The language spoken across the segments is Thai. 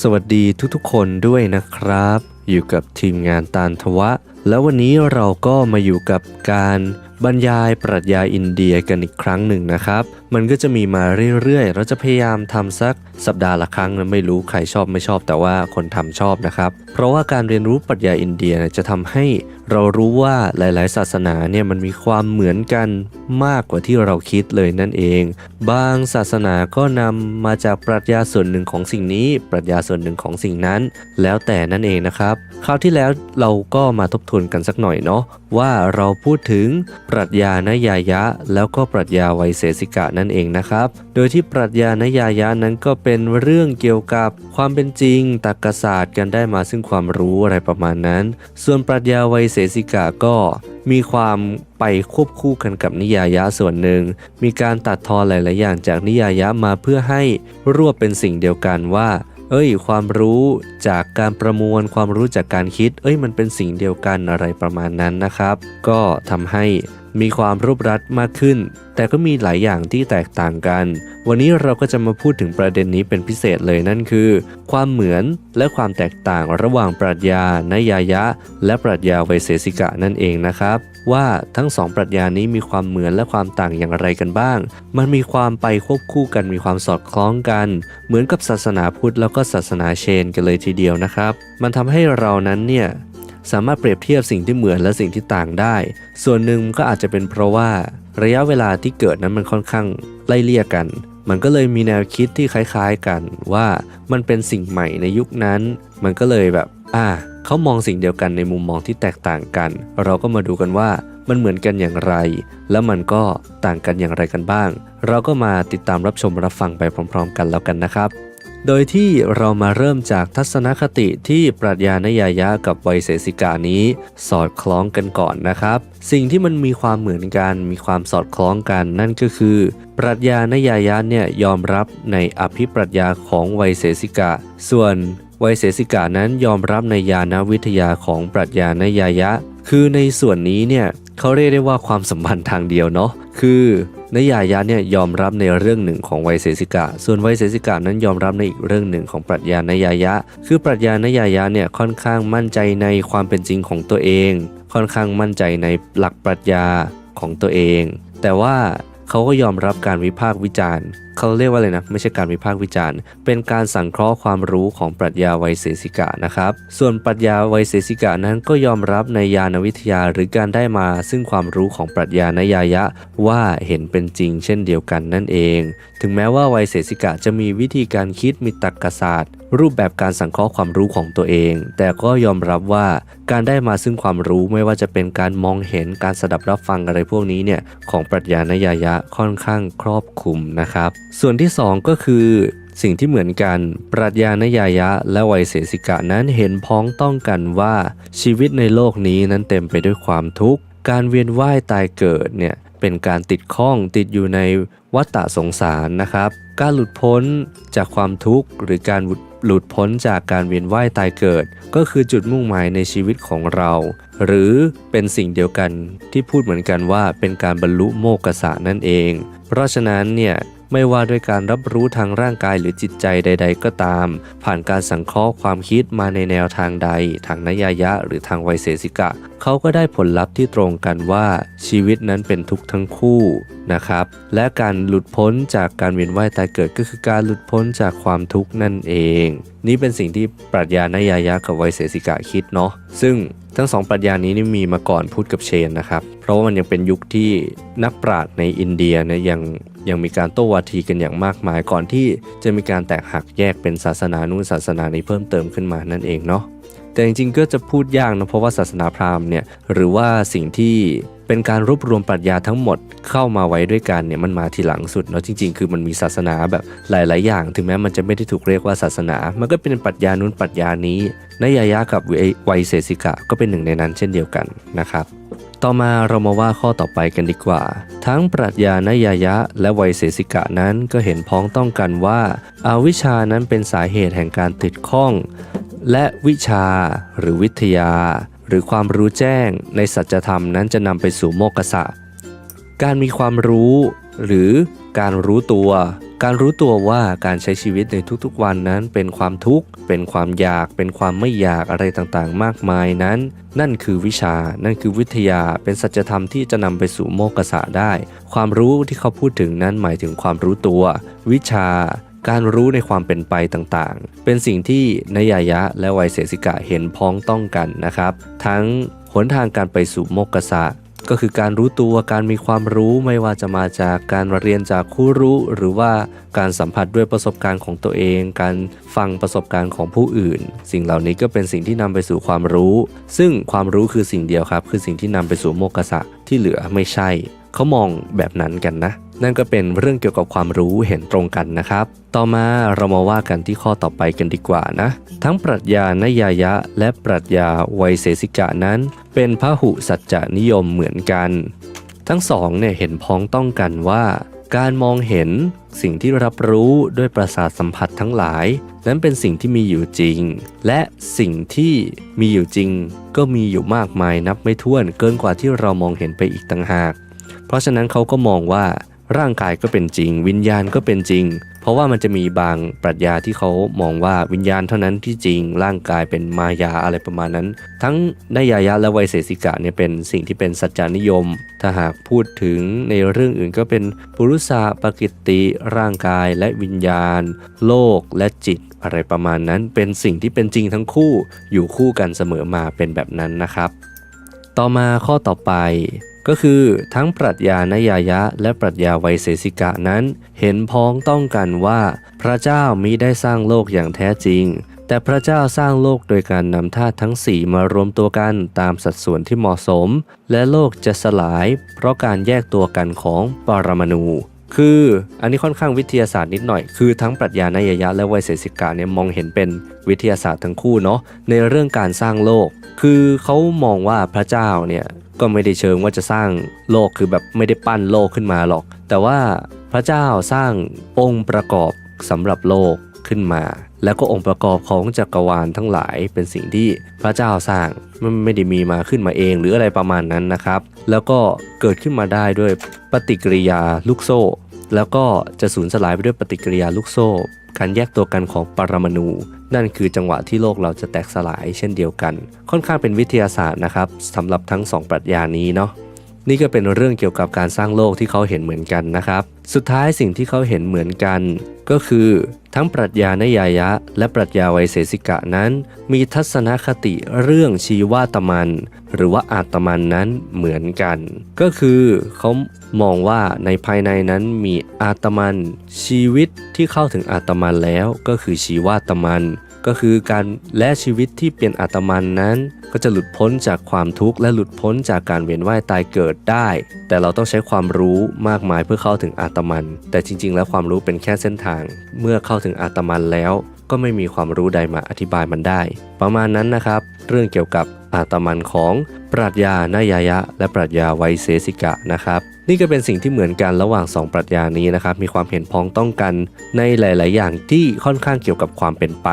สวัสดีทุกๆคนด้วยนะครับ อยู่กับทีมงานตาลทวะ แล้ววันนี้เราก็มาอยู่กับการบรรยายปรัชญาอินเดียกันอีกครั้งหนึ่งนะครับ มันก็จะมีมาเรื่อยๆ เราจะพยายามทำสักสัปดาห์ละครั้งนะไม่รู้ใครชอบไม่ชอบแต่ว่าคนทำชอบนะครับ เพราะว่าการเรียนรู้ปรัชญาอินเดียจะทำให้เรารู้ว่าหลาย ๆ ศาสนาเนี่ยมันมีความเหมือนกันมากกว่าที่เราคิดเลยนั่นเอง บางศาสนาก็นำมาจากปรัชญาส่วนหนึ่งของสิ่งนี้ ปรัชญาส่วนหนึ่งของสิ่งนั้น แล้วแต่นั่นเองนะครับ คราวที่แล้วเราก็มาทบทวนกันสักหน่อยเนาะว่าเราพูดถึงปรัชญานยายะ แล้วก็ปรัชญาไวยเสสิกะนั่นเองนะครับ โดยที่ปรัชญานยายะนั้นก็เป็นเรื่องเกี่ยวกับความเป็นจริงตรรกศาสตร์กันได้มาซึ่งความรู้อะไรประมาณนั้น ส่วนปรัชญาไวยเสสิกะก็มีความไปควบคู่กันกับนิยายะส่วนหนึ่ง มีการตัดทอนหลาย ๆ อย่างจากนิยายะมาเพื่อให้รวบเป็นสิ่งเดียวกันว่าเอ้ย ความรู้จากการประมวลความรู้จากการคิด เอ้ยมันเป็นสิ่งเดียวกันอะไรประมาณนั้นนะครับ ก็ทำให้ มีความรวบรัดมากขึ้น แต่ก็มีหลายอย่างที่แตกต่างกัน วันนี้เราก็จะมาพูดถึงประเด็นนี้เป็นพิเศษเลยนั่นคือ ความเหมือนและความแตกต่างระหว่างปรัชญานยายะ และปรัชญาไวยเสสิกะนั่นเองนะครับ ว่าทั้งสองปรัชญานี้มีความเหมือนและความต่างอย่างไรกันบ้าง มันมีความไปควบคู่กันมีความสอดคล้องกัน เหมือนกับศาสนาพุทธแล้วก็ศาสนาเชนกันเลยทีเดียวนะครับ มันทำให้เรานั้นเนี่ย สามารถเปรียบเทียบสิ่งที่เหมือนและสิ่งที่ต่างได้ ส่วนหนึ่งก็อาจจะเป็นเพราะว่าระยะเวลาที่เกิดนั้นมันค่อนข้างไล่เลี่ยกัน มันก็เลยมีแนวคิดที่คล้ายๆกันว่ามันเป็นสิ่งใหม่ในยุคนั้น มันก็เลยแบบ อ่าเขามองสิ่งเดียวกันในมุมมองที่แตกต่างกัน เราก็มาดูกันว่ามันเหมือนกันอย่างไร แล้วมันก็ต่างกันอย่างไรกันบ้าง เราก็มาติดตามรับชมรับฟังไปพร้อม ๆ กันแล้วกันนะครับ โดยที่เรามาเริ่มจากทัศนคติที่ปรัชญานยายะกับไวยเสสิกานี้สอดคล้องกันก่อนนะครับ สิ่งที่มันมีความเหมือนกันมีความสอดคล้องกันนั่นก็คือ ปรัชญานยายะเนี่ยยอมรับในอภิปรัชญาของไวยเสสิกาส่วนไวยเสสิกานั้นยอมรับในญาณวิทยาของปรัชญานยายะ คือในส่วนนี้เนี่ยเขาเรียกได้ว่าความสัมพันธ์ทางเดียวเนาะคือนยายะเนี่ยยอมรับในเรื่องหนึ่งของไวยเสสิกาส่วนไวยเสสิกานั้นยอมรับในอีกเรื่องหนึ่งของปรัชญานยายะ คือปรัชญานยายะเนี่ยค่อนข้างมั่นใจในความเป็นจริงของตัวเอง ค่อนข้างมั่นใจในหลักปรัชญาของตัวเอง แต่ว่าเขาก็ยอมรับการวิพากษ์วิจารณ์เขาเรียกว่าอะไรนะ ไม่ใช่การวิพากษ์วิจารณ์ เป็นการสังเคราะห์ความรู้ของปรัชญาไวยเสสิกะนะครับ ส่วนปรัชญาไวยเสสิกะนั้นก็ยอมรับในญาณวิทยาหรือการได้มา ซึ่งความรู้ของปรัชญานยายะว่าเห็นเป็นจริงเช่นเดียวกันนั่นเอง ถึงแม้ว่าไวยเสสิกะจะมีวิธีการคิดมีตรรกศาสตร์รูปแบบการสังเคราะห์ความรู้ของตัวเอง แต่ก็ยอมรับว่าการได้มาซึ่งความรู้ไม่ว่าจะเป็นการมองเห็นการสดับรับฟังอะไรพวกนี้เนี่ยของปรัชญานยายะค่อนข้างครอบคลุมนะครับส่วนที่2ก็คือ สิ่งที่เหมือนกัน ปรัชญานยายะ และไวยเสสิกะนั้นเห็นพ้องต้องกันว่าชีวิตในโลกนี้นั้นเต็มไปด้วยความทุกข์ การเวียนว่ายตายเกิดเนี่ยเป็นการติดข้องติดอยู่ในวัฏฏะสงสารนะครับ การหลุดพ้นจากความทุกข์ หรือการหลุดพ้นจากการเวียนว่ายตายเกิด ก็คือจุดมุ่งหมายในชีวิตของเรา หรือเป็นสิ่งเดียวกันที่พูดเหมือนกันว่าเป็นการบรรลุโมกขสะนั่นเอง เพราะฉะนั้นเนี่ย ไม่ว่าด้วยการรับรู้ทางร่างกายหรือจิตใจใด ๆ ก็ตาม ผ่านการสังเคราะห์ความคิดมาในแนวทางใด ทางนยายะ หรือทางไวยเสสิกะ เขาก็ได้ผลลัพธ์ที่ตรงกันว่าชีวิตนั้นเป็นทุกข์ทั้งคู่นะครับ และการหลุดพ้นจากการเวียนว่ายตายเกิดก็คือการหลุดพ้นจากความทุกข์นั่นเอง นี่เป็นสิ่งที่ปรัชญานยายะกับไวยเสสิกะคิดเนาะซึ่งทั้งสองปรัชญานี้นี่มีมาก่อนพุทธกับเชนนะครับ เพราะว่ามันยังเป็นยุคที่นักปราชญ์ในอินเดียเนี่ยยังยังมีการโต้วาทีกันอย่างมากมาย ก่อนที่จะมีการแตกหักแยกเป็นศาสนานู้นศาสนานี้เพิ่มเติมขึ้นมานั่นเองเนาะแต่จริงๆก็จะพูดยากนะเพราะว่าศาสนาพราหมณ์เนี่ยหรือว่าสิ่งที่ เป็นการรวบรวมปรัชญาทั้งหมดเข้ามาไว้ด้วยกันเนี่ยมันมาทีหลังสุดเนาะจริง ๆ คือมันมีศาสนาแบบหลาย ๆ อย่าง ถึงแม้มันจะไม่ได้ถูกเรียกว่าศาสนา มันก็เป็นปรัชญานู้นปรัชญานี้นยายะกับไวยเสสิกะก็เป็นหนึ่งในนั้นเช่นเดียวกันนะครับต่อมาเรามาว่าข้อต่อไปกันดีกว่า ทั้งปรัชญานยายะ และไวยเสสิกะนั้นก็เห็นพ้องต้องกันว่าอาวิชานั้นเป็นสาเหตุแห่งการติดข้อง และวิชาหรือวิทยา หรือความรู้แจ้งในสัจธรรมนั้นจะนำไปสู่โมกขะการมีความรู้ หรือการรู้ตัว การรู้ตัวว่าการใช้ชีวิตในทุกๆวันนั้นเป็นความทุกข์ เป็นความอยาก เป็นความไม่อยากอะไรต่างๆ มากมายนั้น นั่นคือวิชา นั่นคือวิทยา เป็นสัจธรรมที่จะนำไปสู่โมกษะได้ ความรู้ที่เขาพูดถึงนั้นหมายถึงความรู้ตัว วิชา การรู้ในความเป็นไปต่างๆ เป็นสิ่งที่นยายะและไวยเสสิกะเห็นพ้องต้องกันนะครับ ทั้งหนทางการไปสู่โมกษะก็คือการรู้ตัวการมีความรู้ไม่ว่าจะมาจากการเรียนจากคู่รู้ หรือว่าการสัมผัสด้วยประสบการณ์ของตัวเอง การฟังประสบการณ์ของผู้อื่น สิ่งเหล่านี้ก็เป็นสิ่งที่นำไปสู่ความรู้ ซึ่งความรู้คือสิ่งเดียวครับ คือสิ่งที่นำไปสู่โมกษะที่เหลือไม่ใช่ เขามองแบบนั้นกันนะ นั่นก็เป็นเรื่องเกี่ยวกับความรู้เห็นตรงกันนะครับ ต่อมาเรามาว่ากันที่ข้อต่อไปกันดีกว่านะ ทั้งปรัชญานยายะ และปรัชญาไวยเสสิกะนั้น เป็นพหุสัจจนิยมเหมือนกัน ทั้งสองเนี่ยเห็นพ้องต้องกันว่า การมองเห็นสิ่งที่รับรู้ด้วยประสาทสัมผัสทั้งหลาย นั้นเป็นสิ่งที่มีอยู่จริง และสิ่งที่มีอยู่จริง ก็มีอยู่มากมายนับไม่ถ้วนเกินกว่าที่เรามองเห็นไปอีกต่างหาก เพราะฉะนั้นเขาก็มองว่า ร่างกายก็เป็นจริง วิญญาณก็เป็นจริง เพราะว่ามันจะมีบางปรัชญาที่เขามองว่าวิญญาณเท่านั้นที่จริง ร่างกายเป็นมายาอะไรประมาณนั้น ทั้งนายายะและไวยเสสิกะเนี่ยเป็นสิ่งที่เป็นสัจจานิยม ถ้าหากพูดถึงในเรื่องอื่นก็เป็นปุรุษาปกิตติร่างกายและวิญญาณ โลกและจิตอะไรประมาณนั้นเป็นสิ่งที่เป็นจริงทั้งคู่อยู่คู่กันเสมอมาเป็นแบบนั้นนะครับ ต่อมาข้อต่อไป ก็คือทั้งปรัชญานยายะและปรัชญาไวยเสสิกะนั้น เห็นพ้องต้องกันว่า พระเจ้ามิได้สร้างโลกอย่างแท้จริง แต่พระเจ้าสร้างโลกโดยการนำธาตุทั้งสี่มารวมตัวกันตามสัดส่วนที่เหมาะสม และโลกจะสลาย เพราะการแยกตัวกันของปรมาณู คืออันนี้ค่อนข้างวิทยาศาสตร์นิดหน่อย คือทั้งปรัชญานยยะและไวยเสสิกาเนี่ยมองเห็นเป็นวิทยาศาสตร์ทั้งคู่เนาะในเรื่องการสร้างโลก คือเขามองว่าพระเจ้าเนี่ยก็ไม่ได้เชิงว่าจะสร้างโลกคือแบบไม่ได้ปั้นโลกขึ้นมาหรอก แต่ว่าพระเจ้าสร้างองค์ประกอบสำหรับโลก ขึ้นมา แล้วก็องค์ประกอบของจักรวาลทั้งหลายเป็นสิ่งที่พระเจ้าสร้างมันไม่ได้มีมาขึ้นมาเองหรืออะไรประมาณนั้นนะครับ แล้วก็เกิดขึ้นมาได้ด้วยปฏิกิริยาลูกโซ่ แล้วก็จะสูญสลายไปด้วยปฏิกิริยาลูกโซ่ การแยกตัวกันของปรมาณูนั่นคือจังหวะที่โลกเราจะแตกสลายเช่นเดียวกัน ค่อนข้างเป็นวิทยาศาสตร์นะครับสำหรับทั้งสองปรัชญานี้เนาะ นี่ก็เป็นเรื่องเกี่ยวกับการสร้างโลกที่เขาเห็นเหมือนกันนะครับ สุดท้ายสิ่งที่เขาเห็นเหมือนกัน ก็คือทั้งปรัชญานยายะ และปรัชญาไวยเสสิกะนั้น มีทัศนคติเรื่องชีวาตมัน หรือว่าอาตมันนั้นเหมือนกัน ก็คือเขามองว่าในภายในนั้นมีอาตมัน ชีวิตที่เข้าถึงอาตมันแล้วก็คือชีวาตมัน ก็คือการและชีวิตที่เป็นอาตมันนั้น ก็จะหลุดพ้นจากความทุกข์และหลุดพ้นจากการเวียนว่ายตายเกิดได้ แต่เราต้องใช้ความรู้มากมายเพื่อเข้าถึงอาตมัน แต่จริง ๆ แล้วความรู้เป็นแค่เส้นทาง เมื่อเข้าถึงอาตมันแล้ว ก็ไม่มีความรู้ใดมาอธิบายมันได้ ประมาณนั้นนะครับ เรื่องเกี่ยวกับอาตมันของปรัชญานายายะ และปรัชญาไวเสสิกะนะครับนี่ก็เป็นสิ่งที่เหมือนกันระหว่าง 2 ปรัชญานี้นะครับมีความเห็นพ้องต้องกันในหลาย ๆ อย่างที่ค่อนข้างเกี่ยวกับความเป็นไป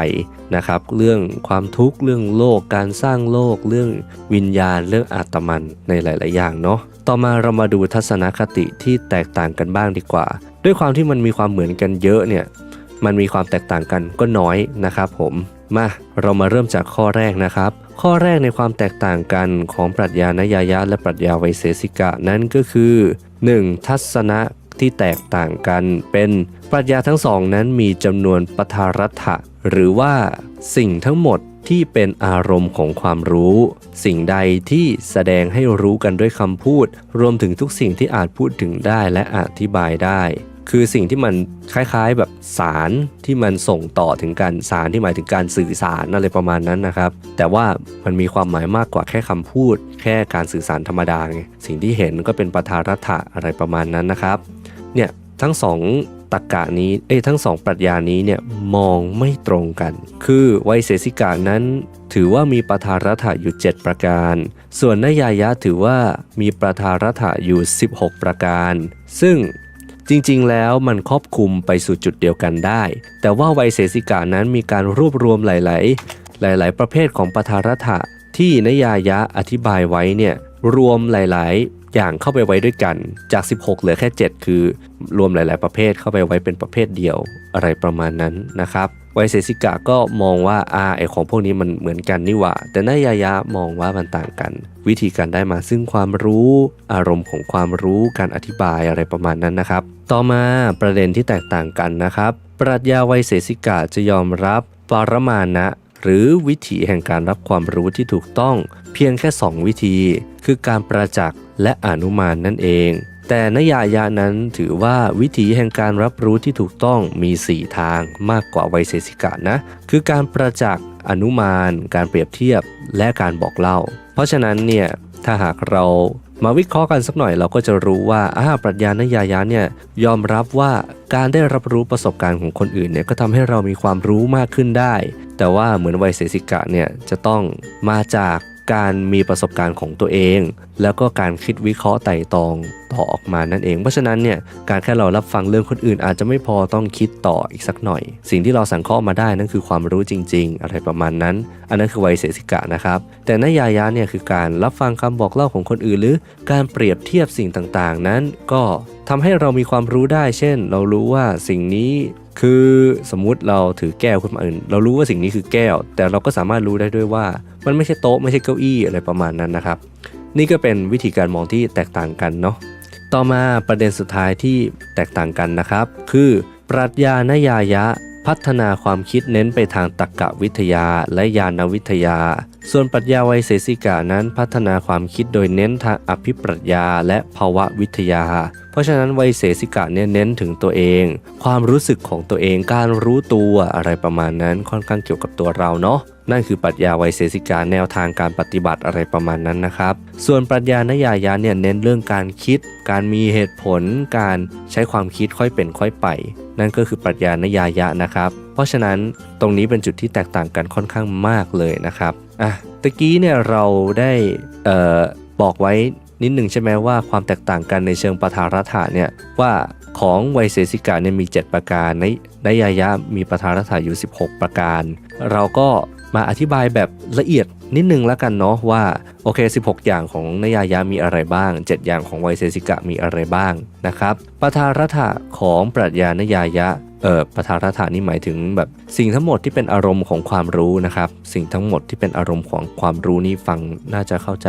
นะครับเรื่องความทุกข์เรื่องโลกการสร้างโลก เรื่องวิญญาณเรื่องอาตมันในหลาย ๆ อย่างเนาะต่อมาเรามาดูทัศนคติที่แตกต่างกันบ้างดีกว่า ด้วยความที่มันมีความเหมือนกันเยอะเนี่ย มันมีความแตกต่างกันก็น้อยนะครับผมมาเรามาเริ่มจากข้อแรกนะครับ ข้อแรกในความแตกต่างกันของปรัชญานยายะและปรัชญาไวเสสิกะนั้นก็คือ 1. ทัศนะที่แตกต่างกันเป็นปรัชญาทั้งสองนั้นมีจำนวนปทารัฐะหรือว่าสิ่งทั้งหมดที่เป็นอารมณ์ของความรู้ สิ่งใดที่แสดงให้รู้กันด้วยคำพูด รวมถึงทุกสิ่งที่อาจพูดถึงได้และอธิบายได้ คือสิ่งที่มันคล้ายๆแบบสารที่มันส่งต่อถึงการสารที่หมายถึงการสื่อสารอะไรประมาณนั้นนะครับ แต่ว่ามันมีความหมายมากกว่าแค่คำพูด แค่การสื่อสารธรรมดาไงสิ่งที่เห็นก็เป็นปทารัฐะอะไรประมาณนั้นนะครับเนี่ยทั้งสองตรกกะนี้เอ้ยทั้งสองปรัชญานี้เนี่ยมองไม่ตรงกัน คือไวยเสสิกานั้น ถือว่ามีปทารัฐะอยู่ 7 ประการ ส่วนนยายะถือว่ามีปทารัฐะอยู่ 16 ประการ ซึ่ง จริงๆ แล้วมันครอบคลุมไปสู่จุดเดียวกันได้ แต่ว่าไวยเสสิกานั้นมีการรวบรวมหลาย ๆ หลาย ๆ ประเภทของปทารัฐะที่นยายะอธิบายไว้เนี่ยรวมหลาย ๆ อย่างเข้าไปไว้ด้วยกันจาก 16 เหลือแค่ 7 คือ รวมหลาย ๆ ประเภทเข้าไปไว้เป็นประเภทเดียวอะไรประมาณนั้นนะครับ ไวเซสิกะก็มองว่าอาไอของพวกนี้มันเหมือนกันนี่หว่า แต่นายายะมองว่ามันต่างกัน วิธีการได้มาซึ่งความรู้อารมณ์ของความรู้การอธิบายอะไรประมาณนั้นนะครับ ต่อมาประเด็นที่แตกต่างกันนะครับ ปรัชญาไวเสสิกะจะยอมรับปรมาณะหรือวิถีแห่งการรับความรู้ที่ถูกต้อง เพียงแค่ 2 วิธี คือการประจักษ์และอนุมานนั่นเอง แต่นยายะนั้นถือว่าวิถีแห่งการรับรู้ที่ถูกต้องมี 4 ทางมากกว่าไวเสสิกะนะ คือการประจักษ์อนุมาน การเปรียบเทียบและการบอกเล่า เพราะฉะนั้นเนี่ยถ้าหากเรามาวิเคราะห์กันสักหน่อยเราก็จะรู้ว่าอาปรัชญานยายะเนี่ยยอมรับว่าการได้รับรู้ประสบการณ์ของคนอื่นเนี่ยก็ทำให้เรามีความรู้มากขึ้นได้ แต่ว่าเหมือนไวเสสิกะเนี่ยจะต้องมาจาก การมีประสบการณ์ของตัวเอง แล้วก็การคิดวิเคราะห์ไต่ตองต่อออกมานั่นเอง เพราะฉะนั้นเนี่ยการแค่เรารับฟังเรื่องคนอื่น อาจจะไม่พอต้องคิดต่ออีกสักหน่อย สิ่งที่เราสังเคราะห์มาได้นั่นคือความรู้จริง ๆ อะไรประมาณนั้น อันนั้นคือไวเสสิกะนะครับ แต่นายายะเนี่ยคือการรับฟังคำบอกเล่าของคนอื่น หรือการเปรียบเทียบสิ่งต่างๆ นั้นก็ทำให้เรามีความรู้ได้ เช่น เรารู้ว่าสิ่งนี้ คือสมมุติเราถือแก้วขึ้นมาอื่น เรารู้ว่าสิ่งนี้คือแก้ว แต่เราก็สามารถรู้ได้ด้วยว่า มันไม่ใช่โต๊ะไม่ใช่เก้าอี้อะไรประมาณนั้นนะครับ นี่ก็เป็นวิธีการมองที่แตกต่างกันเนาะต่อมาประเด็นสุดท้ายที่แตกต่างกันนะครับ คือปรัชญานยายะพัฒนาความคิดเน้นไปทางตรรกะวิทยาและญาณวิทยา ส่วนปรัชญาไวยเสสิกานั้นพัฒนาความคิดโดยเน้นทางอภิปรัชญาและภาวะวิทยา ราะฉะนั้นไวยเสสิกะเนี่ยเน้นถึงตัวเอง ความรู้สึกของตัวเองการรู้ตัวอะไรประมาณนั้นค่อนข้างเกี่ยวกับตัวเราเนาะนั่นคือปรัชญาไวยเสสิกาแนวทางการปฏิบัติอะไรประมาณนั้นนะครับ ส่วนปรัชญานยายะเนี่ยเน้นเรื่องการคิด การมีเหตุผล การใช้ความคิดค่อยเป็นค่อยไป นั่นก็คือปรัชญานยายะนะครับ เพราะฉะนั้นตรงนี้เป็นจุดที่แตกต่างกันค่อนข้างมากเลยนะครับ อะ ตะกี้เนี่ยเราได้ออบอกไว้ นิดหนึ่งใช่ไหมว่าความแตกต่างกันในเชิงปฐารัฐะเนี่ยว่าของไวยเสสิกาเนี่ยมี 7 ประการในในยายะมีปฐารัฐะอยู่ 16 ประการ เราก็มาอธิบายแบบละเอียดนิดนึงแล้วกันเนาะว่าโอเค 16 อย่างของนยายะมีอะไรบ้าง 7 อย่างของไวยเสสิกะมีอะไรบ้างนะครับปฐารัฐะของปรัชญานยายะ เอ่อปฐารัฐานี่หมายถึงแบบสิ่งทั้งหมดที่เป็นอารมณ์ของความรู้นะครับ สิ่งทั้งหมดที่เป็นอารมณ์ของความรู้นี่ฟังน่าจะเข้าใจ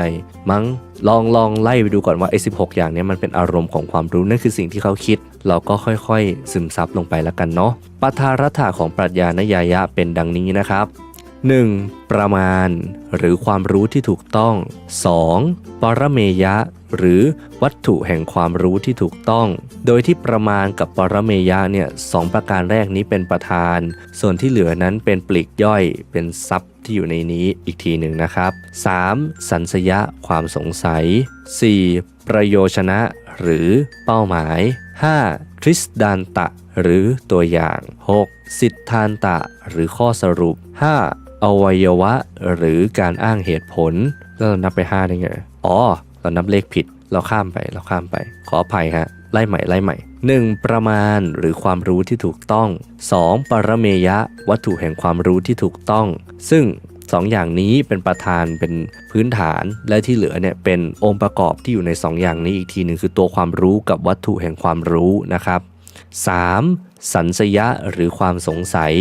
มั้งลองลองไล่ไปดูก่อนว่าไอ้สิอย่างนี้มันเป็นอารมณ์ของความรู้นั่นคือสิ่งที่เขาคิด เราก็ค่อยๆ ซึมซับลงไปแล้วกันเนาะปทารัฐาของปรัชญานยายะเป็นดังนี้นะครับ 1. ประมาณ หรือความรู้ที่ถูกต้อง 2. ปรเมยะ หรือวัตถุแห่งความรู้ที่ถูกต้อง โดยที่ประมาณกับปรเมยะเนี่ยสองประการแรกนี้เป็นประธาน ส่วนที่เหลือนั้นเป็นปลีกย่อย เป็นซับที่อยู่ในนี้อีกทีหนึ่งนะครับ 3. สัญสยะ ความสงสัย 4. ประโยชนะ หรือเป้าหมาย 5. ทริสดานตะ หรือตัวอย่าง 6. สิทธานตะ หรือข้อสรุป 5. อวัยวะหรือการอ้างเหตุผลแล้วเรานับไป5ได้ไงอ๋อ เรานับเลขผิด เราข้ามไป เราข้ามไป ขออภัยฮะ ไล่ใหม่ ไล่ใหม่ 1. ประมาณหรือความรู้ที่ถูกต้อง 2. ปรเมยะ วัตถุแห่งความรู้ที่ถูกต้อง ซึ่งสองอย่างนี้เป็นประธานเป็นพื้นฐานและที่เหลือเนี่ยเป็นองค์ประกอบที่อยู่ใน2อย่างนี้อีกทีหนึ่งคือตัวความรู้กับวัตถุแห่งความรู้นะครับ 3. สัญสยะหรือความสงสัย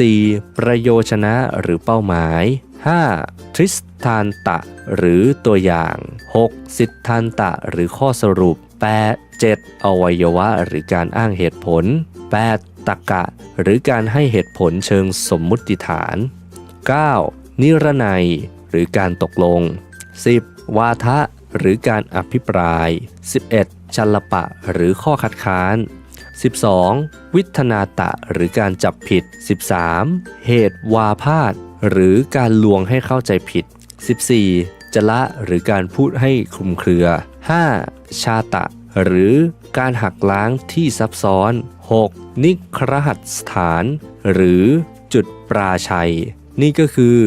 4. ประโยชนะหรือเป้าหมาย 5. ทริสทานตะ หรือตัวอย่าง 6. สิทธานตะ หรือข้อสรุป 8. 7. อวัยวะหรือการอ้างเหตุผล 8. ตรรกะ หรือการให้เหตุผลเชิงสมมุติฐาน 9. นิรนัย หรือการตกลง 10. วาทะ หรือการอภิปราย 11. ชัลปะ หรือข้อคัดค้าน 12. วิทนาตะหรือการจับผิด 13. เหตุวาพาดหรือการลวงให้เข้าใจผิด 14. จะละหรือการพูดให้คลุมเครือ 5. ชาตะ หรือการหักล้างที่ซับซ้อน 6. นิครหัสถาน หรือจุดปราชัย นี่ก็คือ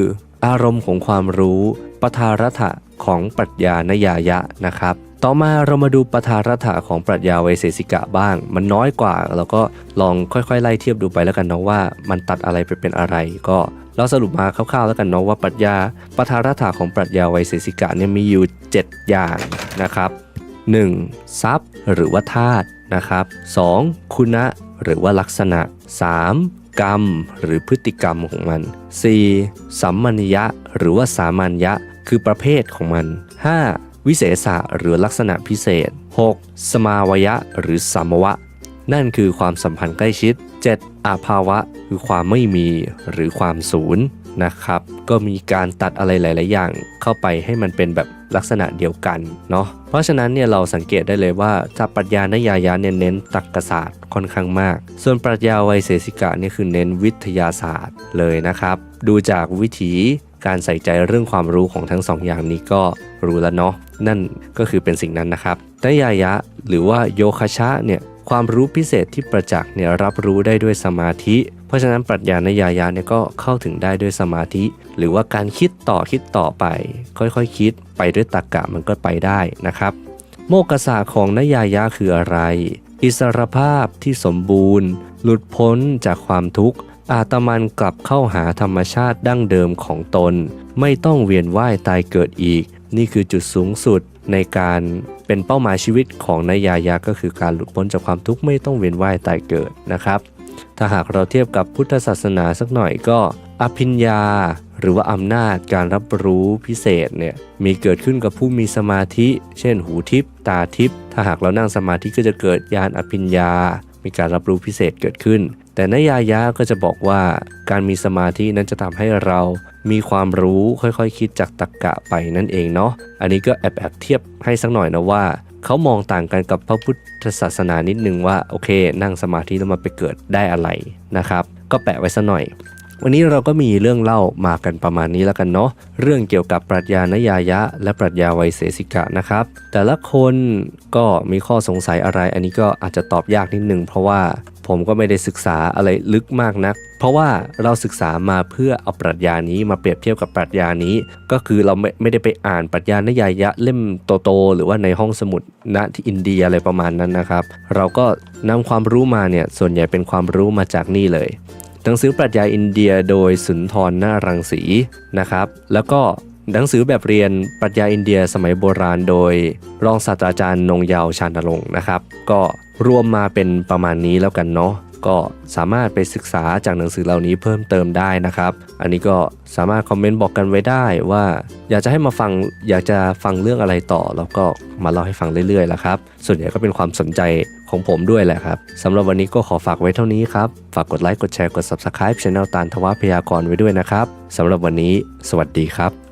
อารมณ์ของความรู้ปทารัฐะของปรัชญานยายะนะครับ ต่อมาเรามาดูปทารัฐะของปรัชญาไวยเสสิกะบ้าง มันน้อยกว่าเราก็ลองค่อยๆ ไล่เทียบดูไปแล้วกันเนาะว่ามันตัดอะไรไปเป็นอะไรก็เราสรุปมาคร่าวๆแล้วกันเนาะว่าปรัชญาปทารัฐะของปรัชญาไวยเสสิกะเนี่ยมีอยู่ 7 อย่างนะครับ 1. ทรัพย์หรือว่าธาตุนะครับ 2. คุณะหรือว่าลักษณะ 3. กรรมหรือพฤติกรรมของมัน 4. สัมมัญญะหรือว่าสามัญญะ คือประเภทของมัน 5. วิเศษะหรือลักษณะพิเศษ 6. สมาวยะหรือสัมวะ นั่นคือความสัมพันธ์ใกล้ชิด 7. อาภาวะ คือความไม่มีหรือความศูนย์นะครับ ก็มีการตัดอะไรหลาย ๆ อย่าง เข้าไปให้มันเป็นแบบลักษณะเดียวกันเนาะ เพราะฉะนั้นเนี่ยเราสังเกตได้เลยว่าถ้าปรัชญานยายะเนี่ยเน้นตรรกศาสตร์ค่อนข้างมาก ส่วนปรัชญาไวยเสสิกะนี่คือเน้นวิทยาศาสตร์เลยนะครับ ดูจากวิถี การใส่ใจเรื่องความรู้ของทั้งสองอย่างนี้ก็รู้แล้วเนาะนั่นก็คือเป็นสิ่งนั้นนะครับนยายะ หรือว่าโยคชะเนี่ยความรู้พิเศษที่ประจักษ์เนี่ยรับรู้ได้ด้วยสมาธิ เพราะฉะนั้นปรัชญานยายะเนี่ยก็เข้าถึงได้ด้วยสมาธิ หรือว่าการคิดต่อคิดต่อไป ค่อยๆคคิด ไปด้วยตรรกะมันก็ไปได้นะครับ โมกษาของนยายะคืออะไร อิสรภาพที่สมบูรณ์ หลุดพ้นจากความทุกข์ อาตมันกลับเข้าหาธรรมชาติดั้งเดิมของตน ไม่ต้องเวียนว่ายตายเกิดอีก นี่คือจุดสูงสุดในการเป็นเป้าหมายชีวิตของนายายะก็คือการหลุดพ้นจากความทุกข์ไม่ต้องเวียนว่ายตายเกิดนะครับ ถ้าหากเราเทียบกับพุทธศาสนาสักหน่อยก็ อภิญญา หรือว่าอำนาจการรับรู้พิเศษเนี่ยมีเกิดขึ้นกับผู้มีสมาธิ เช่น หูทิพตาทิพถ้าหากเรานั่งสมาธิก็จะเกิดญาณอภิญญา มีการรับรู้พิเศษเกิดขึ้น แต่นยายะก็จะบอกว่าการมีสมาธินั้นจะทำให้เรามีความรู้ค่อยๆคคิดจากตรรกะไปนั่นเองเนาะอันนี้ก็แอบแอบเทียบให้สักหน่อยนะว่าเขามองต่างกันกับพระพุทธศาสนานิดนึงว่าโอเค นั่งสมาธิแล้วมันไปเกิดได้อะไรนะครับ ก็แปะไว้สักหน่อย วันนี้เราก็มีเรื่องเล่ามากันประมาณนี้แล้วกันเนาะเรื่องเกี่ยวกับปรัชญานยายะ และปรัชญาไวยเสสิกะนะครับ แต่ละคนก็มีข้อสงสัยอะไร อันนี้ก็อาจจะตอบยากนิดนึงเพราะว่า ผมก็ไม่ได้ศึกษาอะไรลึกมากนัก เพราะว่าเราศึกษามาเพื่อเอาปรัชญานี้มาเปรียบเทียบกับปรัชญานี้ ก็คือเราไม่ไม่ได้ไปอ่านปรัชญานยายะเล่มโตๆหรือว่าในห้องสมุดณที่อินเดียอะไรประมาณนั้นนะครับ เราก็นำความรู้มาเนี่ยส่วนใหญ่เป็นความรู้มาจากนี่เลยหนังสือปรัชญาอินเดียโดยสุนทรนารังสีนะครับ แล้วก็หนังสือแบบเรียนปรัชญาอินเดียสมัยโบราณโดย รองศาสตราจารย์นงเยาวชานรงค์นะครับ ก็ รวมมาเป็นประมาณนี้แล้วกันเนาะก็สามารถไปศึกษาจากหนังสือเหล่านี้เพิ่มเติมได้นะครับ อันนี้ก็สามารถคอมเมนต์บอกกันไว้ได้ว่า อยากจะให้มาฟังอยากจะฟังเรื่องอะไรต่อ แล้วก็มาเล่าให้ฟังเรื่อยๆล้วครับ ส่วนใหญ่ก็เป็นความสนใจของผมด้วยแหละครับสำหรับวันนี้ก็ขอฝากไว้เท่านี้ครับ ฝากกดไลค์กดแชร์กด Subscribe Channel ตานทวพยากรไว้ด้วยนะครับสำหรับวันนี้ สวัสดีครับ